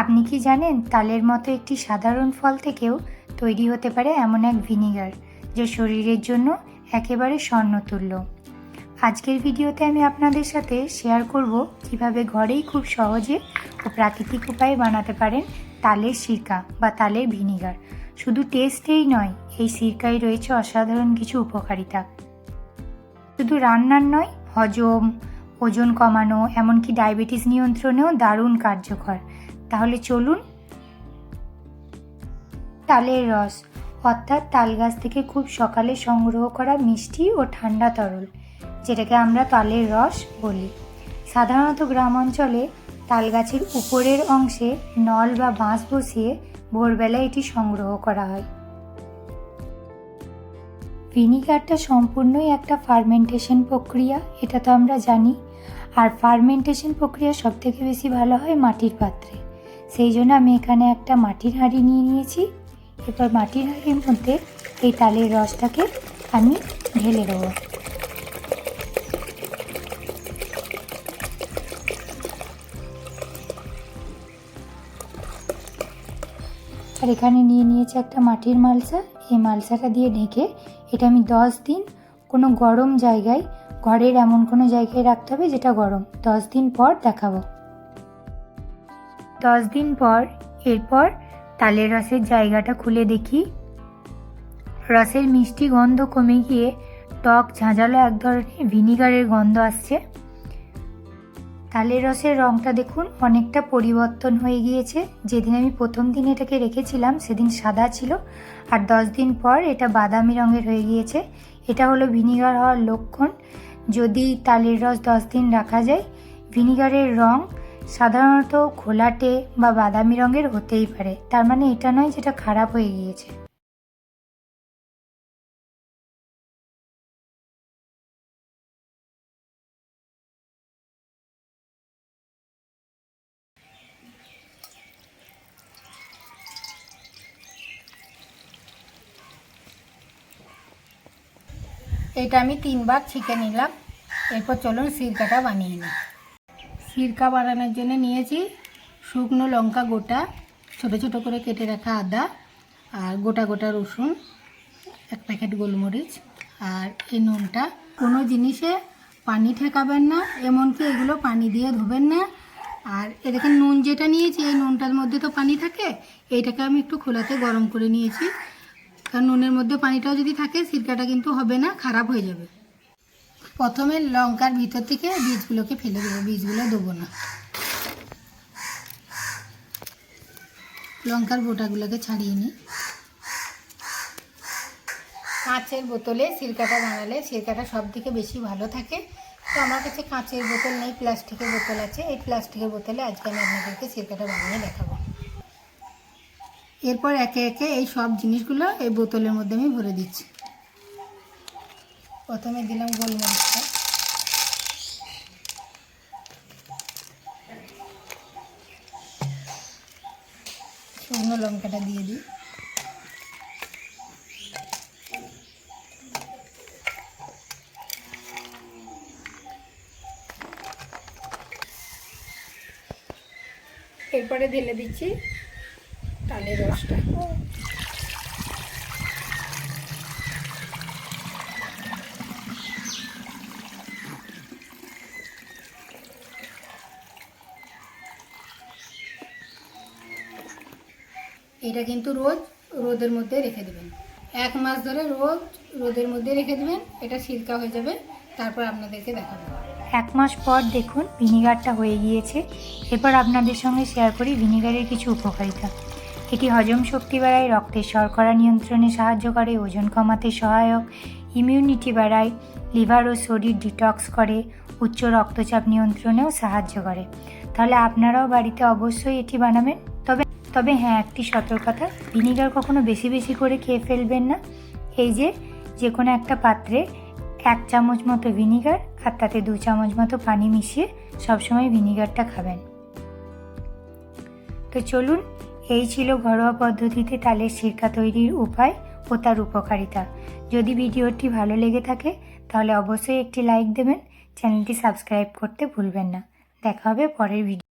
আপনি কি জানেন তালের মতো একটি সাধারণ ফল থেকেও তৈরি হতে পারে এমন এক ভিনিগার, যা শরীরের জন্য একেবারে স্বর্ণতুল্য? আজকের ভিডিওতে আমি আপনাদের সাথে শেয়ার করব কীভাবে ঘরেই খুব সহজে ও প্রাকৃতিক উপায়ে বানাতে পারেন তালের সিরকা বা তালের ভিনিগার। শুধু টেস্টেই নয়, এই সিরকায় রয়েছে অসাধারণ কিছু উপকারিতা। শুধু রান্নার নয়, হজম, ওজন কমানো, এমনকি ডায়াবেটিস নিয়ন্ত্রণেও দারুণ কার্যকর। তাহলে চলুন। তালের রস, অর্থাৎ তাল গাছ থেকে খুব সকালে সংগ্রহ করা মিষ্টি ও ঠান্ডা তরল, যেটাকে আমরা তালের রস বলি। সাধারণত গ্রাম অঞ্চলে তাল গাছের উপরের অংশে নল বা বাঁশ বসিয়ে ভোরবেলায় এটি সংগ্রহ করা হয়। ভিনিগারটা সম্পূর্ণই একটা ফার্মেন্টেশন প্রক্রিয়া, এটা তো আমরা জানি। আর ফার্মেন্টেশন প্রক্রিয়া সব থেকে বেশি ভালো হয় মাটির পাত্রে। সেই জন্য আমি এখানে একটা মাটির হাঁড়ি নিয়ে নিয়েছি। এরপর মাটির হাঁড়ির মধ্যে এই তালের রসটাকে আমি ঢেলে দেবো। আর এখানে নিয়ে নিয়েছে একটা মাটির মালসা। এই মালসাটা দিয়ে ঢেকে এটা আমি দশ দিন কোনো গরম জায়গায়, ঘরের এমন কোনো জায়গায় রাখতে হবে যেটা গরম। দশ দিন পর দেখাবো। দশ দিন পর, এরপর তালের রসের জায়গাটা খুলে দেখি। রসের মিষ্টি গন্ধ কমে গিয়ে টক ঝাঁঝালো এক ধরনের ভিনিগারের গন্ধ আসছে। তালের রসের রঙটা দেখুন অনেকটা পরিবর্তন হয়ে গিয়েছে। যেদিন আমি প্রথম দিন এটাকে রেখেছিলাম, সেদিন সাদা ছিল। আর দশ দিন পর এটা বাদামি রঙের হয়ে গিয়েছে। এটা হলো ভিনিগার হওয়ার লক্ষণ। যদি তালের রস দশ দিন রাখা যায়, ভিনিগারের রং সাধারণত ঘোলাটে বা বাদামি রঙের হতেই পারে। তার মানে এটা নয় যেটা খারাপ হয়ে গিয়েছে। এটা আমি তিনবার ছেঁকে নিলাম। এরপর চলুন সিরকাটা বানিয়ে নিই। সিরকা বানানোর জন্য নিয়েছি শুকনো লঙ্কা গোটা, ছোট ছোট করে কেটে রাখা আদা আর গোটা গোটা রসুন, এক প্যাকেট গোলমরিচ আর এই নুনটা। কোনো জিনিসে পানি ঠেকাবেন না, এমনকি এগুলো পানি দিয়ে ধোবেন না। আর এদিকে নুন যেটা নিয়েছি, এই নুনটার মধ্যে তো পানি থাকে, এইটাকে আমি একটু খোলাতে গরম করে নিয়েছি। কারণ নুনের মধ্যে পানিটাও যদি থাকে সিরকাটা কিন্তু হবে না, খারাপ হয়ে যাবে। প্রথমে লঙ্কার ভিতর থেকে বীজগুলোকে ফেলে দেবো, বীজগুলো দেবো না। লঙ্কার বোটাগুলোকে ছাড়িয়ে নিই। কাঁচের বোতলে সিরকাটা বানালে সিরকাটা সব থেকে বেশি ভালো থাকে। তো আমার কাছে কাঁচের বোতল নেই, প্লাস্টিকের বোতল আছে। এই প্লাস্টিকের বোতলে আজকে আমি আপনাদেরকে সিরকাটা বানিয়ে দেখাবো। এরপর একে একে এই সব জিনিসগুলো এই বোতলের মধ্যে আমি ভরে দিচ্ছি। প্রথমে দিলাম গোলমরিচটা। শুকনো লঙ্কাটা দিয়ে দিই। এরপরে ঢেলে দিচ্ছি তালের রসটা। এটা কিন্তু রোজ রোদের মধ্যে রেখে দেবেন। এক মাস ধরে রোজ রোদের মধ্যে রেখে দেবেন, এটা সিরকা হয়ে যাবে, তারপর আপনাদেরকে দেখাবো। এক মাস পর দেখুন ভিনিগারটা হয়ে গিয়েছে। এরপর আপনাদের সঙ্গে শেয়ার করি ভিনিগারের কিছু উপকারিতা। এটি হজম শক্তি বাড়ায়, রক্তের শর্করা নিয়ন্ত্রণে সাহায্য করে, ওজন কমাতে সহায়ক ইমিউনিটি বাড়ায় লিভার ও শরীর ডিটক্স করে, উচ্চ রক্তচাপ নিয়ন্ত্রণেও সাহায্য করে। তাহলে আপনারাও বাড়িতে অবশ্যই এটি বানাবেন। তবে হ্যাঁ একটি সতর্কতা ভিনিগার কখনো বেশি বেশি করে খেয়ে ফেলবেন না। এই যে যে কোনো একটা পাত্রে এক চামচ মতো ভিনিগার আর তাতে দু চামচ মতো পানি মিশিয়ে সবসময় ভিনিগারটা খাবেন। তো চলুন, এই ছিল ঘরোয়া পদ্ধতিতে তালের সিরকা তৈরির উপায় ও তার উপকারিতা। যদি ভিডিওটি ভালো লেগে থাকে, তাহলে অবশ্যই একটি লাইক দেবেন। চ্যানেলটি সাবস্ক্রাইব করতে ভুলবেন না। দেখা হবে পরের ভিডিও